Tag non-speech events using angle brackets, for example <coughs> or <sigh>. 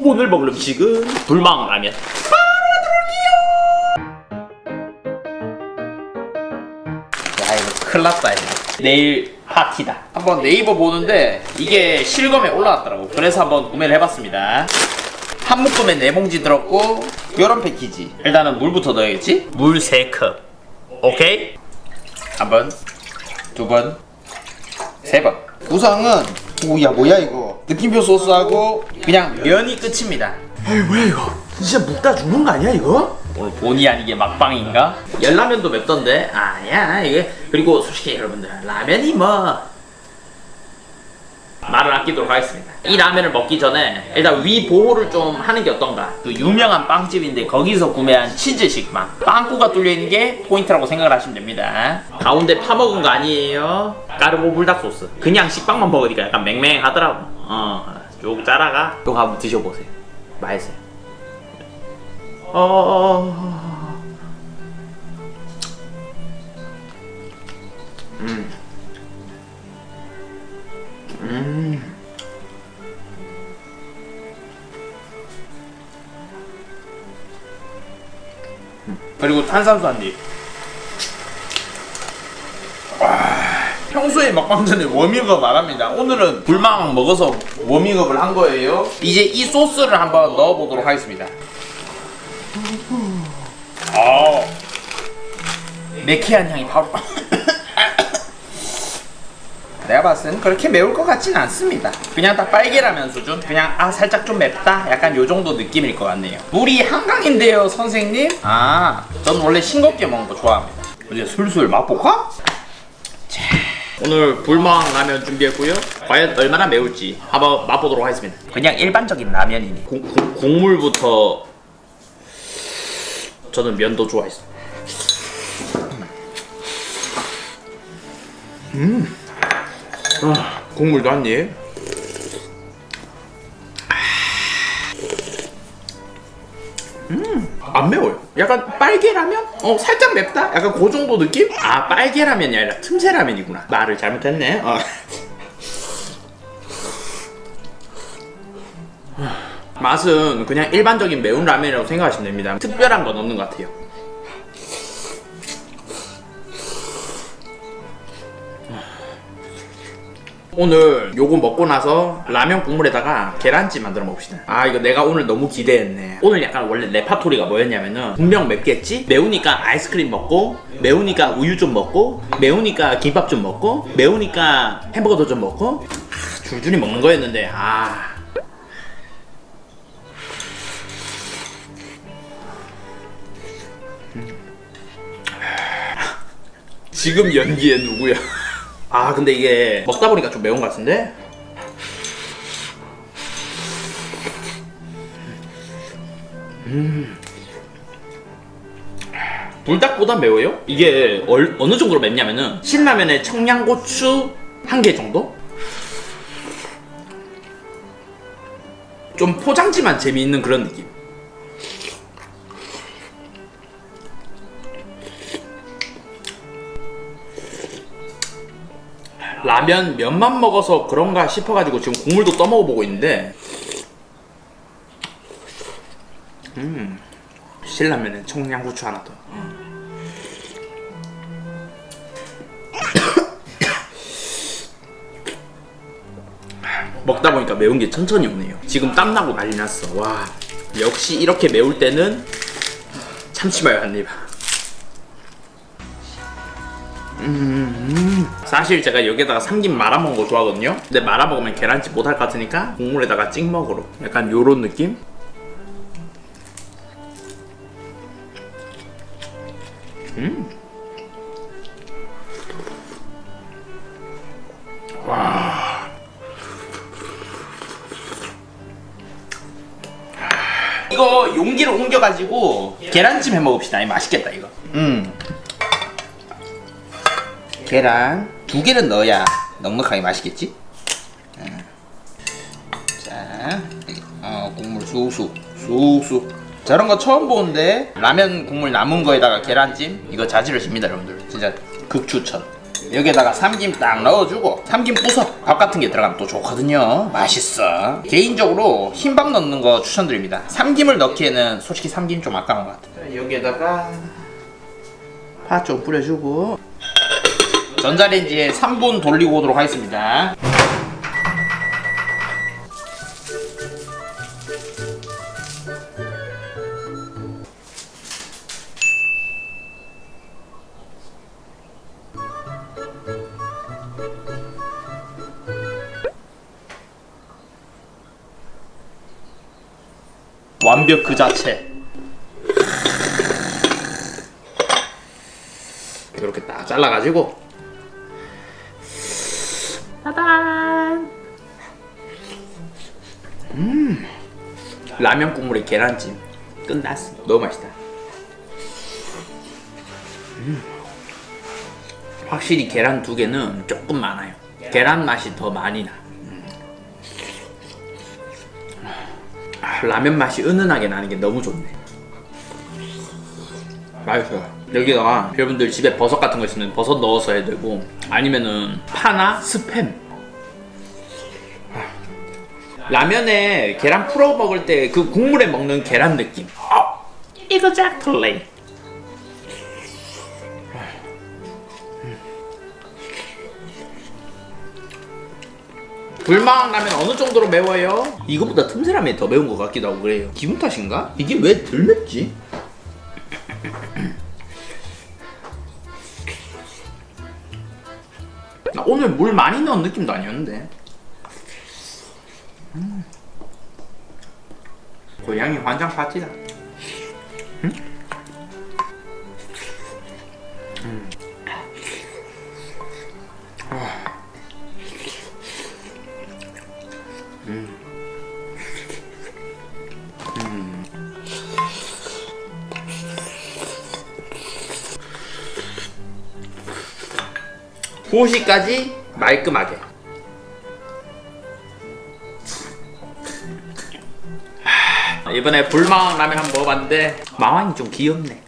오늘 먹을 음식은 불망 라면. 야 이거 큰일 났다 이거 내일 파티다. 한번 네이버 보는데 이게 실검에 올라왔더라고 그래서 한번 구매를 해봤습니다 한 묶음에 네 봉지 들었고 요런 패키지 일단은 물부터 넣어야겠지? 물 3컵. 오케이? 한 번 두 번 세 번 구성은 오야 뭐야 이거 느낌표 소스하고 그냥 면이 끝입니다 에이 뭐야 이거? 진짜 묵다 죽는 거 아니야 이거? 오늘 본의 아니게 막방인가? 열라면도 맵던데 아니야 이게 그리고 솔직히 여러분들 라면이 뭐 말을 아끼도록 하겠습니다. 이 라면을 먹기 전에 일단 위 보호를 좀 하는 게 어떤가. 그 유명한 빵집인데 거기서 구매한 치즈 식빵. 빵꾸가 뚫려 있는 게 포인트라고 생각을 하시면 됩니다. 가운데 파먹은 거 아니에요? 까르보 불닭 소스. 그냥 식빵만 먹으니까 약간 맹맹하더라고. 어요 짜라가. 요거 한번 드셔보세요. 맛있어요. 어... 그리고 탄산수 한 입. 평소에 먹방 전에 워밍업 말합니다. 오늘은 불망 먹어서 워밍업을 한 거예요. 이제 이 소스를 한번 넣어보도록 하겠습니다. 아, 매캐한 향이 바로. 내가 봤을 땐 그렇게 매울 것 같진 않습니다. 그냥 딱 빨개라면 수준? 그냥 아 살짝 좀 맵다? 약간 요 정도 느낌일 것 같네요. 물이 한강인데요, 선생님? 아, 전 원래 싱겁게 먹는 거 좋아합니다. 이제 술술 맛볼까? 오늘 불망 라면 준비했고요. 과연 얼마나 매울지 한번 맛보도록 하겠습니다. 그냥 일반적인 라면이니. 국, 국, 국물부터 저는 면도 좋아했어. 아, 국물도 한 입. 음, 안 매워요. 약간 빨개라면? 어, 살짝 맵다? 약간 그 정도 느낌? 아, 빨개라면이 아니라 틈새라면이구나. 말을 잘못했네. 어. <laughs> 맛은 그냥 일반적인 매운 라면이라고 생각하시면 됩니다. 특별한 건 없는 것 같아요. 오늘 요거 먹고 나서 라면 국물에다가 계란찜 만들어 먹읍시다. 아 이거 내가 오늘 너무 기대했네. 오늘 약간 원래 레파토리가 뭐였냐면은 분명 맵겠지? 매우니까 아이스크림 먹고 매우니까 우유 좀 먹고 매우니까 김밥 좀 먹고 매우니까 햄버거도 좀 먹고 아, 줄줄이 먹는 거였는데 아 지금 연기에 누구야? 아 근데 이게 먹다 보니까 좀 매운 것 같은데? 음. 불닭보다 매워요? 이게 얼- 어느 정도로 맵냐면은 신라면에 청양고추 한 개 정도? 좀 포장지만 재미있는 그런 느낌. 라면 면만 먹어서 그런가 싶어가지고 지금 국물도 떠먹어보고 있는데. 음 신라면에 청양고추 하나 더. <coughs> 먹다 보니까 매운 게 천천히 오네요. 지금 땀나고 난리 났어. 와 역시 이렇게 매울 때는 참치마요 한입 사실 제가 여기다가 삼김 말아먹는 거 좋아하거든요 근데 말아먹으면 계란찜 못할 것 같으니까 국물에다가 찍먹으로 약간 요런 느낌? 음. 와. 이거 용기로 옮겨가지고 계란찜 해 먹읍시다. 이 맛있겠다 이거. 음. 계란 두 개는 넣어야 넉넉하게 맛있겠지? 음. 자, 어, 국물 쑥쑥 쑥쑥. 저런 거 처음 보는데 라면 국물 남은 거에다가 계란찜 이거 자지를 씁니다 여러분들. 진짜 극추천. 여기에다가 삼김 딱 넣어주고 삼김 부서 밥 같은 게 들어가면 또 좋거든요 맛있어 개인적으로 흰밥 넣는 거 추천드립니다 삼김을 넣기에는 솔직히 삼김 좀 아까운 것 같아요 여기에다가 파 좀 뿌려주고 전자레인지에 3분 돌리고 오도록 하겠습니다. 완벽 그 자체. 이렇게 딱 잘라가지고 짜잔 음, 라면 국물에 계란찜 끝났어. 너무 맛있다. 음. 확실히 계란 두 개는 조금 많아요. 계란 맛이 더 많이 나. 음. 아, 라면 맛이 은은하게 나는 게 너무 좋네. 맛있어요. 여기다가 여러분들 집에 버섯 같은 거 있으면 버섯 넣어서 해도 되고 아니면은 파나 스팸 라면에 계란 풀어 먹을 때 그 국물에 먹는 계란 느낌. 아, 이거 짝틀레. 불망 라면 어느 정도로 매워요? 이거보다 틈새 라면이 더 매운 것 같기도 하고 그래요. 기분 탓인가? 이게 왜 덜 맵지? 나 오늘 물 많이 넣은 느낌도 아니었는데. 고양이 환장 파티다. 응? 음. 아. 음. 음. 2시까지 말끔하게. 이번에 불망 라면 한번 먹어봤는데 마왕이 좀 귀엽네.